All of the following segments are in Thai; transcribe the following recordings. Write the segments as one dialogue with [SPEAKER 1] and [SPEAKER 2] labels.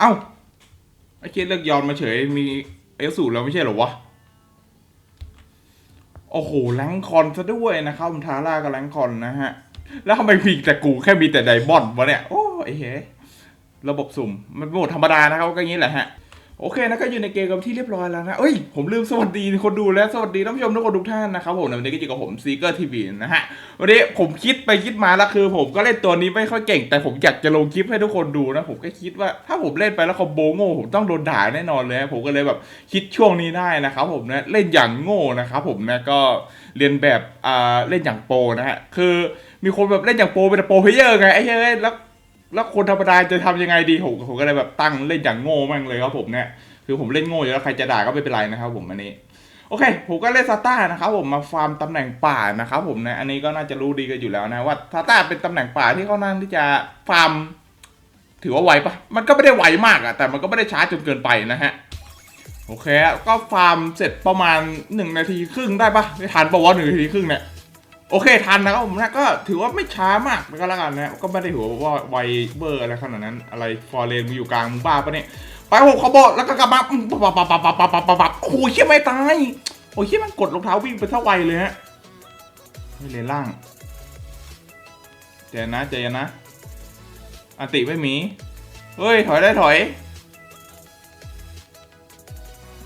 [SPEAKER 1] เอ้าไอ้เคียเลือกยอนมาเฉยมีเอสูแล้วไม่ใช่เหรอวะ โอ้โหแลงคอนซะด้วยนะครับผมทาร่ากับแลงคอนนะฮะ แล้วทำไมมีแต่กูแค่มีแต่ไดบอนวะเนี่ย โอ้ไอ้เฮ้ยระบบสุ่ม มันเป็นโหมดธรรมดานะครับก็อย่างนี้แหละฮะ โอเคนะก็อยู่ในเกมกันที่เรียบร้อยแล้วนะ เอ้ย ผมลืมสวัสดีคนดูและสวัสดีท่านผู้ชมทุกคนทุกท่านนะครับผมในวันนี้ก็อยู่กับผมซีเกอร์ทีวีนะฮะ วันนี้ผมคิดไปคิดมาแล้วคือ ผมก็เล่นตัวนี้ไม่ค่อยเก่ง แต่ผมอยากจะลงคลิปให้ทุกคนดูนะ ผมก็คิดว่าถ้าผมเล่นไปแล้วคอมโบโง่ผมต้องโดนด่าแน่นอนเลย ผมก็เลยแบบคิดช่วงนี้ได้นะครับผมนะเล่นอย่างโง่นะครับผมนะก็เรียนแบบอ่าเล่นอย่างโปรนะฮะคือมีคนแบบเล่นอย่างโปรเป็นโปรเพเยอร์ไงไอ้เฮ้ยแล้ว แล้วคนธรรมดาจะทำยังไงดีผมผมก็เลยแบบตั้งเล่นอย่างโง่แม่งเลยครับผมเนี่ยคือผมเล่นโง่อยู่แล้วใครจะด่าก็ไม่เป็นไรนะครับ ผมอันนี้โอเค ผมก็เล่นซาต้านะครับผมมาฟาร์มตำแหน่งป่านะครับผมนะอันนี้ก็น่าจะรู้ดีกันอยู่แล้วนะว่าซาต้าเป็นตำแหน่งป่าที่เขานั่งที่จะฟาร์ม ถือว่าไวปะมันก็ไม่ได้ไวมากอะแต่มันก็ไม่ได้ช้าจนเกินไปนะฮะโอเค ก็ฟาร์มเสร็จประมาณหนึ่งนาทีครึ่งได้ปะไม่ทันปะวะหนึ่งนาทีครึ่งเนี่ย โอเคทันนะครับผมนะก็ถือว่าไม่ช้ามากก็แล้วกันนะ ก็ไม่ได้ถือว่าไวเบอร์อะไรขนาดนั้น อะไรฟอร์เรนมึงอยู่กลางมึงบ้าปะเนี่ย ไปหกขบอแล้วก็กลับมาปับปับปับปับปับปับปับปับปับโอ้ยเชี่ยไม่ตายโอ้ยเชี่ยมันกดรองเท้าวิ่งไปเท่าไวเลยฮะไม่เลยล่างเจนะเจนนะอันติไม่มีเฮ้ยถอยได้ถอย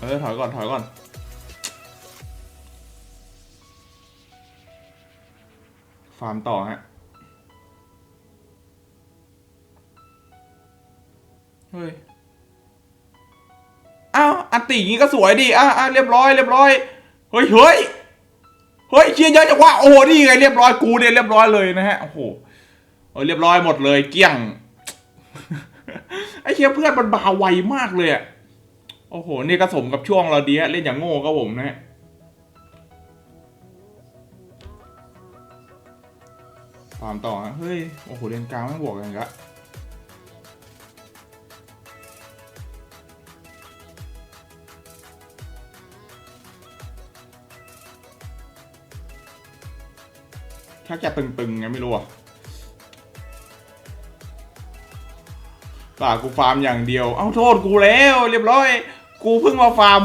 [SPEAKER 1] เออถอยก่อนถอยก่อน ฟาร์มต่อฮะ เฮ้ย อ้าวอันติอย่างงี้ก็สวยดิอะอะเรียบร้อยเรียบร้อย เฮ้ยเฮ้ยเฮ้ยเชียร์เยอะจังวะโอ้โหนี่ไงเรียบร้อยกูเนี่ยเรียบร้อยเลยนะฮะโอ้โหเออเรียบร้อยหมดเลย เกลี้ยงไอ้เชียร์เพื่อนมันบาไวมากเลยอะโอ้โหนี่ก็สมกับช่วงเราดีฮะเล่นอย่างโง่ก็ผมนะฮะ ตามต่อฮะเฮ้ย โอ้โหเลนกลางไม่บวกกันละชักจะตึงๆไงไม่รู้อะป่ากูฟาร์มอย่างเดียว เอ้าโทษกูแล้ว เรียบร้อย กูเพิ่งมาฟาร์ม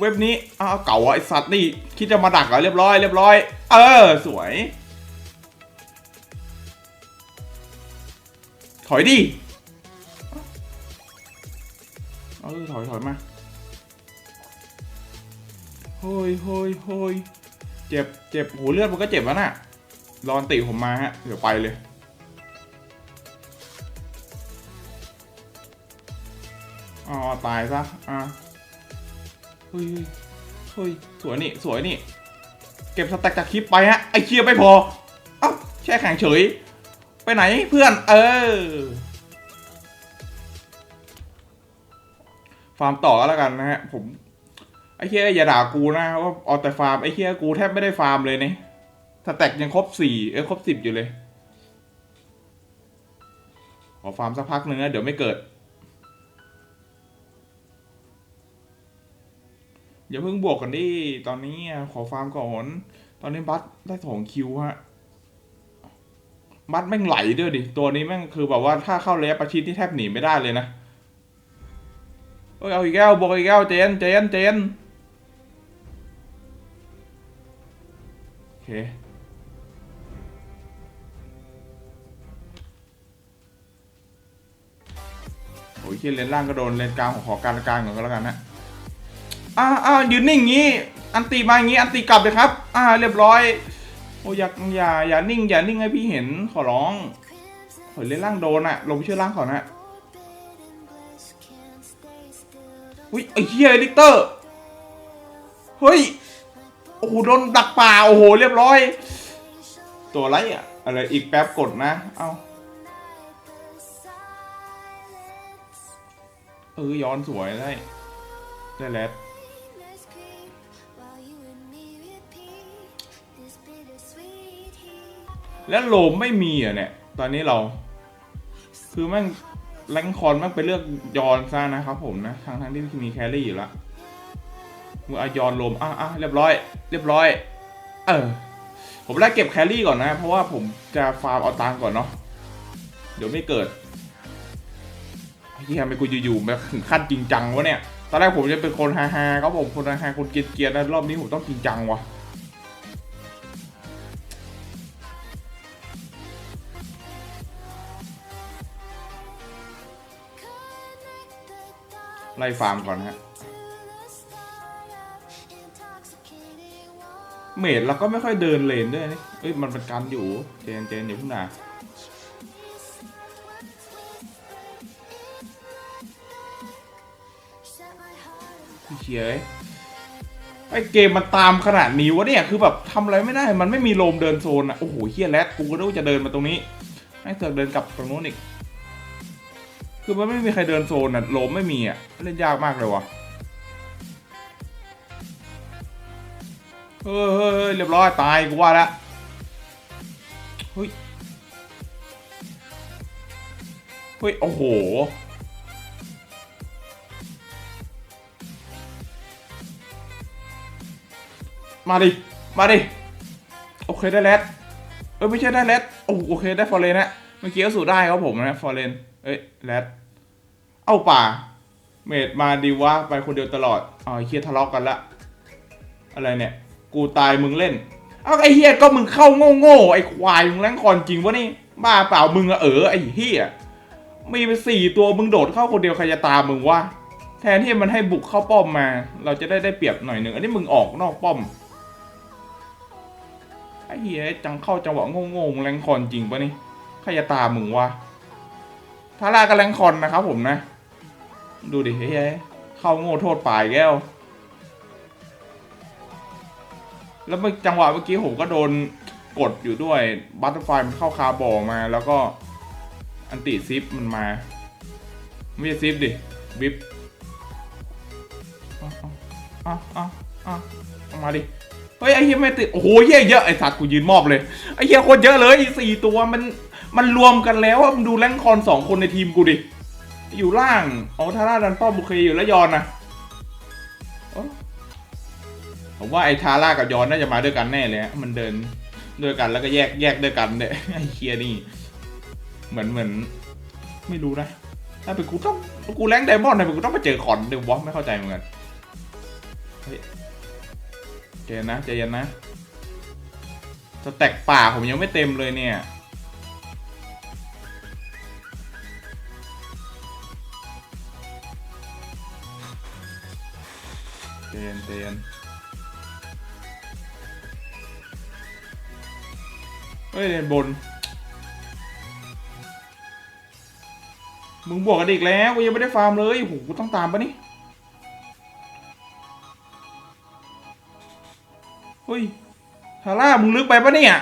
[SPEAKER 1] เว็บนี้อ้าวเก่าอะไอสัตว์นี่ คิดจะมาดักเหรอเรียบร้อยเรียบร้อย เออ สวย ถอยดิ เออถอยถอยมาเฮ้ยเฮ้ยเฮ้ยเจ็บเจ็บโหเลือดมันก็เจ็บแล้วน่ะ รอนติผมมาฮะ เดี๋ยวไปเลย อ๋อ ตายซะ อะเฮ้ยเฮ้ยสวยนี่ สวยนี่ เก็บสแต็กจากคลิปไปฮะ ไอเชียไม่พอ เอ้า แช่แข็งเฉย ไปไหนเพื่อน เออ ฟาร์มต่อก็แล้วกันนะฮะ ผม ไอ้เฮียอย่าด่ากูนะว่าเอาแต่ฟาร์ม ไอ้เฮียกูแทบไม่ได้ฟาร์มเลยเนี่ยสแต็กยังครบสี่เอ้ครบสิบอยู่เลย ขอฟาร์มสักพักหนึ่งนะเดี๋ยวไม่เกิด อย่าเพิ่งบวกกันดิ ตอนนี้ขอฟาร์มก่อน ตอนนี้บัตได้สองคิวฮะ บัตแม่งไหลด้วยดิ ตัวนี้แม่งคือแบบว่าถ้าเข้าระยะประชิดที่แทบหนีไม่ได้เลยนะเอ้ยเอาอีกแล้วบวกอีกแล้วเจนเจนเจนโอเคโอ้ยเฮียเลนล่างก็โดนเลนกลางของขอการกลางก่อนก็แล้วกันนะอ้าอ้ายืนนิ่งงี้ อันตีมาอย่างงี้ อันตีกลับเลยครับ อ่า เรียบร้อย โอ้ยอย่าอย่าอย่านิ่ง อย่านิ่งให้พี่เห็นขอร้องโอ้ยเล่นล่างโดนอะลงไปช่วยล่างก่อนนะอุ้ยไอ้เฮียลิกเตอร์เฮ้ยโอ้โหโดนดักป่าโอ้โหเรียบร้อย ตัวไรอะอะไรอีกแป๊บกดนะ เอาเออย้อนสวยได้ได้แล้ว แล้วโลมไม่มีอะเนี่ย ตอนนี้เรา คือแม่งแรงคอนแม่งไปเลือกยอนซะนะครับผมนะทั้งทั้งที่มีแครี่อยู่ล้วมืออายอนโลมอะอะเรียบร้อย เรียบร้อย เออ ผมไล่เก็บแครี่ก่อนนะ เพราะว่าผมจะฟาร์มเอาตังก่อนเนาะเดี๋ยวไม่เกิดเฮียทำไมกูอยู่ๆมาถึงขั้นจริงจังวะเนี่ย ตอนแรกผมจะเป็นคนฮาๆครับผมคนฮาๆคนเกียนๆนะรอบนี้ผมต้องจริงจังวะ ไล่ฟาร์มก่อนฮะเมดเราก็ไม่ค่อยเดินเลนด้วยนี่เอ้ยมันเป็นการอยู่เจนเจนอย่าเพิ่งด่าเชียไอเกมมันตามขนาดนี้วะเนี่ยคือแบบทำอะไรไม่ได้มันไม่มีโลมเดินโซนอะโอ้โหเฮียแรดกูก็รู้จะเดินมาตรงนี้ให้เสือกเดินกลับตรงนู้นอีก คือมันไม่มีใครเดินโซนอะโลมไม่มีอะเล่นยากมากเลยวะเฮ้ยเฮ้ยเรียบร้อยตายกูว่าล้วเฮ้ยเฮ้ยโอ้โหมาดิ มาดิ โอเคได้แรดเอ้ยไม่ใช่ได้แรดโอ้โอเคได้ฟอร์เรนนะเมื่อกี้ก็สู่ได้ครับผมนะฟอร์เรน เอ้ยแรดเอ้าป่า เมดมาดีวะไปคนเดียวตลอดอ๋อเฮียทะเลาะกันละ อะไรเนี่ย กูตายมึงเล่น เอ้าไอ้เฮียก็มึงเข้าโง่โง่ไอ้ควายมึงแรงคอนจริงวะนี่ บ้าเปล่ามึงอะเออไอ้เฮียมีไปสี่ตัวมึงโดดเข้าคนเดียวใครจะตามมึงวะแทนที่มันให้บุกเข้าป้อมมา เราจะได้ได้เปรียบหน่อยหนึ่ง อันนี้มึงออกนอกป้อมไอ้เฮียจังเข้าจังหวะโง่ๆมึงแรงคอนจริงปะนี่ใครจะตามมึงวะ ทาร่าก็แรงคอนนะครับผมนะ ดูดิเฮ้ยเข้าโง่โทษป่ายแก้ว แล้วเมื่อจังหวะเมื่อกี้ผมก็โดนกดอยู่ด้วยบัตเตอร์ไฟมันเข้าคาบอมา แล้วก็อันติซิปมันมาไม่ใช่ซิปดิวิปเอาเอาเอาเอาเอามาดิเฮ้ยไอ้เหี้ยไม่ติดโอ้โหเหี้ยเยอะไอ้สัตว์กูยืนมอบเลยไอ้เหี้ยโคนเยอะเลยสี่ตัวมัน มันรวมกันแล้วอะมึงดูแรงคอนสองคนในทีมกูดิ อยู่ล่างอ๋อทาร่าดันป้อมโอเคอยู่แล้วยอนนะผมว่าไอ้ทาร่ากับยอนน่าจะมาด้วยกันแน่เลยมันเดินด้วยกันแล้วก็แยกแยกด้วยกันเนี่ยไอ้เคียนี่ เหมือนเหมือน ไม่รู้นะ ถ้าเป็นกูต้องกูแรงไดมอนด์ทำไมกูต้องไปเจอขอนเดี๋ยววะไม่เข้าใจเหมือนกันเฮ้ยใจเย็นนะใจเย็นนะสแต็กป่าผมยังไม่เต็มเลยเนี่ย เจนเจนเฮ้ยเดนบน มึงบวกกันอีกแล้วกูยังไม่ได้ฟาร์มเลยโหกูต้องตามปะนี่ เฮ้ยทาร่ามึงลึกไปปะเนี่ย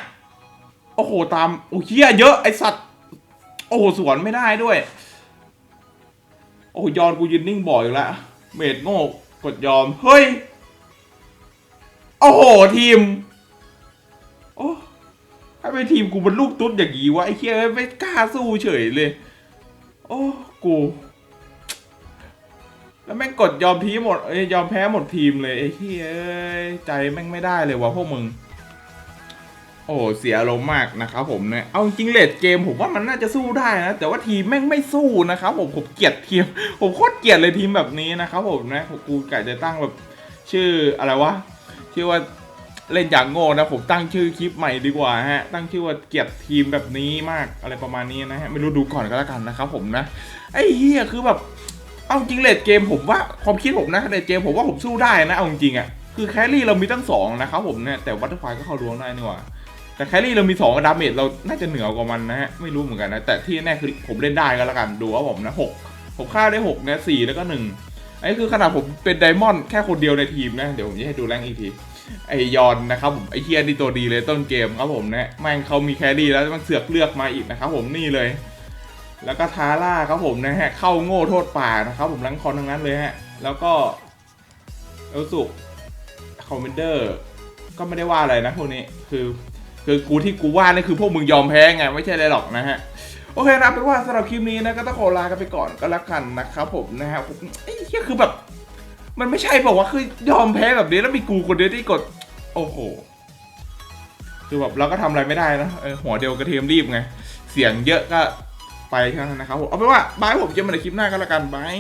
[SPEAKER 1] โอ้โห ตาม โอ้เหี้ยเยอะไอสัตว์ โอ้โห สวนไม่ได้ด้วย โอ้ยอนกูยืนนิ่งบ่อยอยู่แล้ว เมดโง่ กดยอม เฮ้ย โอ้โห ทีม โอ้ถ้าเป็นทีมกูมันลูกตุ๊ดอย่างงี้วะไอ้เคียไม่กล้าสู้เฉยเลย โอ้กู แล้วแม่งกดยอมทีหมดเอ้ยยอมแพ้หมดทีมเลยไอ้เคียเอ้ยใจแม่งไม่ได้เลยวะพวกมึง โอ้เสียอารมณ์มากนะครับผมเนี่ยเอาจริงเลดเกมผมว่ามันน่าจะสู้ได้นะแต่ว่าทีมแม่งไม่สู้นะครับผมผมเกลียดทีมผมโคตรเกลียดเลยทีมแบบนี้นะครับผมนะผมกูกะจะตั้งแบบชื่ออะไรวะชื่อว่าเล่นอย่างโง่นะผมตั้งชื่อคลิปใหม่ดีกว่าฮะตั้งชื่อว่าเกลียดทีมแบบนี้มากอะไรประมาณนี้นะฮะไม่รู้ดูก่อนก็แล้วกันนะครับผมนะไอ้เฮียคือแบบเอาจริงเลดเกมผมว่าความคิดผมนะเลดเกมผมว่าผมสู้ได้นะเอาจริงอะคือแครี่เรามีตั้งสองนะครับผมเนี่ยแต่วัตถุไฟก็เข้าดวงได้นี่หว่า แต่แครี่เรามีสองดาเมจเราน่าจะเหนือกว่ามันนะฮะ ไม่รู้เหมือนกันนะ แต่ที่แน่คือผมเล่นได้ก็แล้วกัน ดูว่าผมนะหกผมฆ่าได้หกนะสี่แล้วก็หนึ่งอันนี้คือขนาดผมเป็นไดมอนด์แค่คนเดียวในทีมนะ เดี๋ยวผมจะให้ดูแรงอีกที ไอยอนนะครับผม ไอเฮียนี่ตัวดีเลยต้นเกมครับผมนะแม่งเขามีแครี่แล้วมันเสือกเลือกมาอีกนะครับผมนี่เลย แล้วก็ทาร่าครับผมนะฮะ เข้าโง่โทษป่านะครับผมลังคอนทั้งนั้นเลยฮะ แล้วก็เอลสุคอมเมนเดอร์ก็ไม่ได้ว่าอะไรนะพวกนี้คือ คือกูที่กูว่านี่คือพวกมึงยอมแพ้ไงไม่ใช่อะไรหรอกนะฮะโอเคนะเป็นว่าสำหรับคลิปนี้นะก็ต้องขอลากันไปก่อนก็แล้วกันนะครับผมนะฮะผมไอ้เหี้ยคือแบบ มันไม่ใช่บอกว่าคือยอมแพ้แบบนี้แล้วมีกูคนเดียวที่กด โอ้โหคือแบบเราก็ทำอะไรไม่ได้นะหัวเดียวกระเทียมรีบไง เสียงเยอะก็ไปแค่นั้นนะครับผมเอาเป็นว่าบายผมเจอกันใหม่ในคลิปหน้าก็แล้วกันบาย